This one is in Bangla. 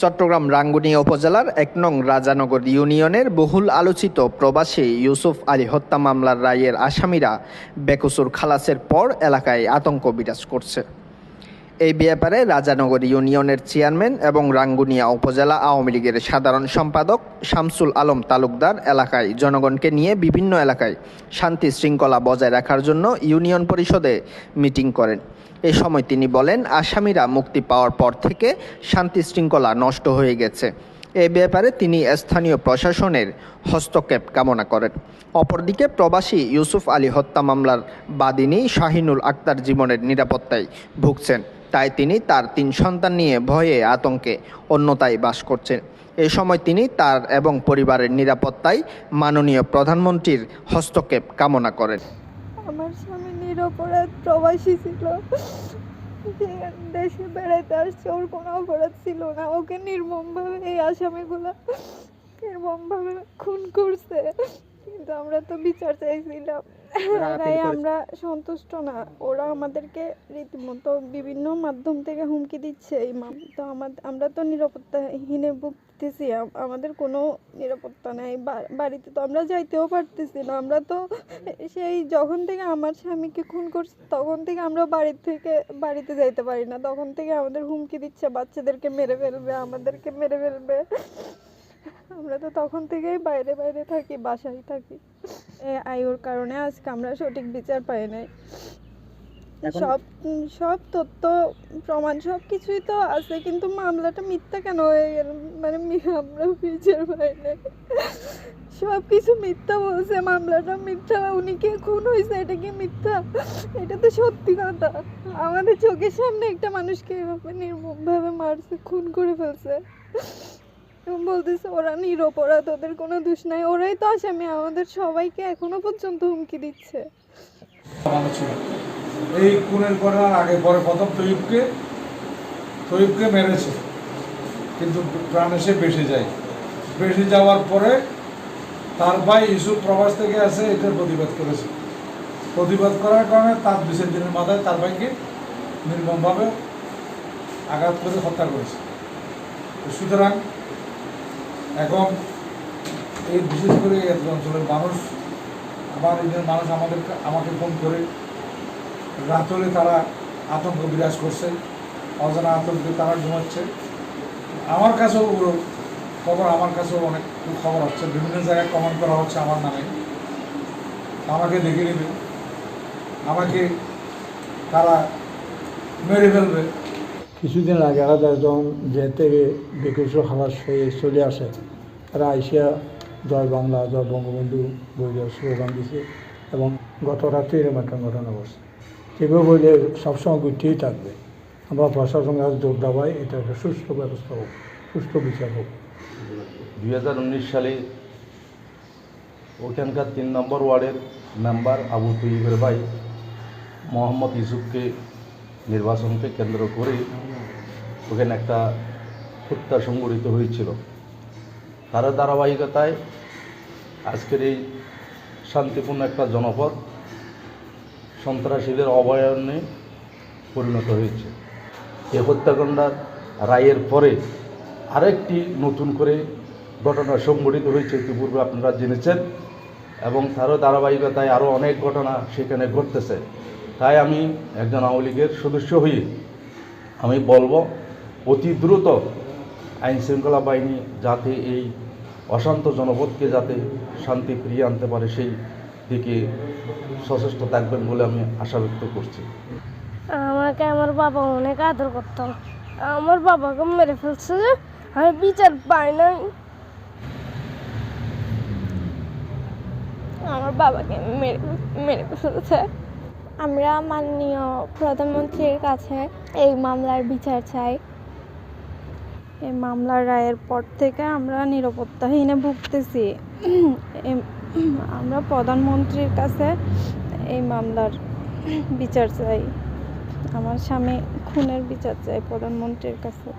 চট্টগ্রাম রাঙ্গুনিয়া উপজেলার এক নং রাজানগর ইউনিয়নের বহুল আলোচিত প্রবাসী ইউসুফ আলী হত্যা মামলার রায়ের আসামিরা বেকসুর খালাসের পর এলাকায় আতঙ্ক বিরাজ করছে। এই ব্যাপারে রাজানগর ইউনিয়নের চেয়ারম্যান এবং রাঙ্গুনিয়া উপজেলা আওয়ামী লীগের সাধারণ সম্পাদক শামসুল আলম তালুকদার এলাকায় জনগণকে নিয়ে বিভিন্ন এলাকায় শান্তি শৃঙ্খলা বজায় রাখার জন্য ইউনিয়ন পরিষদে মিটিং করেন। এ সময় তিনি বলেন, আসামিরা মুক্তি পাওয়ার পর থেকে শান্তি শৃঙ্খলা নষ্ট হয়ে গেছে। এ ব্যাপারে তিনি স্থানীয় প্রশাসনের হস্তক্ষেপ কামনা করেন। অপরদিকে প্রবাসী ইউসুফ আলী হত্যা মামলার বাদিনী শাহিনুল আক্তার জীবনের নিরাপত্তায় ভুগছেন। তাই তিনি তার তিন সন্তান নিয়ে ভয়ে আতঙ্কে অন্যতায় বাস করছেন। এ সময় তিনি তার এবং পরিবারের নিরাপত্তায় মাননীয় প্রধানমন্ত্রীর হস্তক্ষেপ কামনা করেন। আমার স্বামী নিরপরাধ প্রবাসী ছিল। দেশে বেড়াতে আসছে, ওর কোনো অপরাধ ছিল না। ওকে নির্মমভাবে এই আসামিগুলো নির্মমভাবে খুন করছে। কিন্তু আমরা তো বিচার চাইছিলাম। তাই আমরা সন্তুষ্ট না। ওরা আমাদেরকে রীতিমতো বিভিন্ন মাধ্যম থেকে হুমকি দিচ্ছে এই মাম তো আমাদের আমরা তো নিরাপত্তাহীনে ভুগতেছি। আমাদের কোনো নিরাপত্তা নেই। বা- বাড়িতে তো আমরা যাইতেও পারতেছি না। আমরা তো সেই যখন থেকে আমার স্বামীকে খুন করছে তখন থেকে আমরা বাড়ি থেকে বাড়িতে যাইতে পারি না। তখন থেকে আমাদের হুমকি দিচ্ছে বাচ্চাদেরকে মেরে ফেলবে আমাদেরকে মেরে ফেলবে। আমরা তো তখন থেকেই বাইরে বাইরে থাকি বাসায় থাকি। আয়ুর কারণে আজকে আমরা সঠিক বিচার পাই নাই। সব সব তথ্য প্রমাণ সব কিছুই তো আছে কিন্তু মামলাটা মিথ্যা কেন হয়ে গেল? মানে আমরা বিচার পাই নাই। সব কিছু মিথ্যা বলছে মামলাটা মিথ্যা। উনি কে খুন হয়েছে এটা কি মিথ্যা? এটা তো সত্যি কথা। আমাদের চোখের সামনে একটা মানুষকে এভাবে নির্মমভাবে মারছে খুন করে ফেলছে। বলতেছে, ওরা নিরপরাধ, ওদের কোনো দোষ নাই। ওরাই তো আসামি, আমাদের সবাইকে এখনও পর্যন্ত হুমকি দিচ্ছে। এই খুনের করার আগে, পরে প্রথম তৈবকে তৈবকে মেরেছে। কিন্তু প্রাণ এসে বেঁচে যায়। বেঁচে যাওয়ার পরে তার ভাই ইসুফ প্রবাস থেকে আসে এটার প্রতিবাদ করেছে। প্রতিবাদ করার কারণে তার বিশেষ দিনের মাথায় তার ভাইকে নির্মমভাবে আঘাত করে হত্যা করেছে। সুতরাং এখন এই বিশেষ করে অঞ্চলের মানুষ আমার এদের মানুষ আমাদের আমাকে ফোন করে রাত হলে তারা আতঙ্ক বিরাজ করছে, অজানা আতঙ্কে তারা ঘুমাচ্ছে। আমার কাছেও খবর, আমার কাছেও অনেক খবর হচ্ছে, বিভিন্ন জায়গায় কমেন্ট করা হচ্ছে আমার নামে। আমাকে দেখে নেবে, আমাকে তারা মেরে ফেলবে। কিছুদিন আগে আলাদা যখন যে থেকে খালাস হয়ে চলে আসে। তারা আইসিয়া জয় বাংলা, জয় বঙ্গবন্ধু বইলে স্লোগান দিছে এবং গত রাত্রে এরকম একটা ঘটনা ঘটছে। সেভাবে বলে সবসময় গুটিয়েই থাকবে। আমরা প্রশাসনের কাছে জোর দাবাই এটা একটা সুস্থ ব্যবস্থা হোক, সুষ্ঠু বিচার হোক। দুই হাজার উনিশ সালে ওখানকার তিন নম্বর ওয়ার্ডের মেম্বার আবু তৈবের ভাই মোহাম্মদ ইউসুফকে নির্বাচনকে কেন্দ্র করে ওখানে একটা হত্যা সংগঠিত হয়েছিল। তার ধারাবাহিকতায় আজকের এই শান্তিপূর্ণ একটা জনপদ সন্ত্রাসীদের অভয়ারণ্যে পরিণত হয়েছে। এ হত্যাকাণ্ডার রায়ের পরে আরেকটি নতুন করে ঘটনা সংঘটিত হয়েছে ইতিপূর্বে আপনারা জেনেছেন এবং তারও ধারাবাহিকতায় আরও অনেক ঘটনা সেখানে ঘটতেছে। তাই আমি একজন আওয়ামী লীগের সদস্য হয়ে আমি বলব, অতি দ্রুত আইন শৃঙ্খলা বাহিনী যাতে এই অশান্ত জনপদকে যাতে শান্তি ফিরিয়ে আনতে পারে, সেই দিকে সচেষ্ট থাকবেন বলে আমি আশা ব্যক্ত করছি। আমাকে আমার বাবা অনেক আদর করতো। আমার বাবাকে মেরে ফেলছে যে আমি বিচার পাই নাই। আমার বাবাকে মেরে মেরে ফেলছে। আমরা মাননীয় প্রধানমন্ত্রীর কাছে এই মামলার বিচার চাই। এই মামলার রায়ের পর থেকে আমরা নিরাপত্তাহীনে ভুগতেছি। আমরা প্রধানমন্ত্রীর কাছে এই মামলার বিচার চাই। আমার স্বামী খুনের বিচার চাই প্রধানমন্ত্রীর কাছে।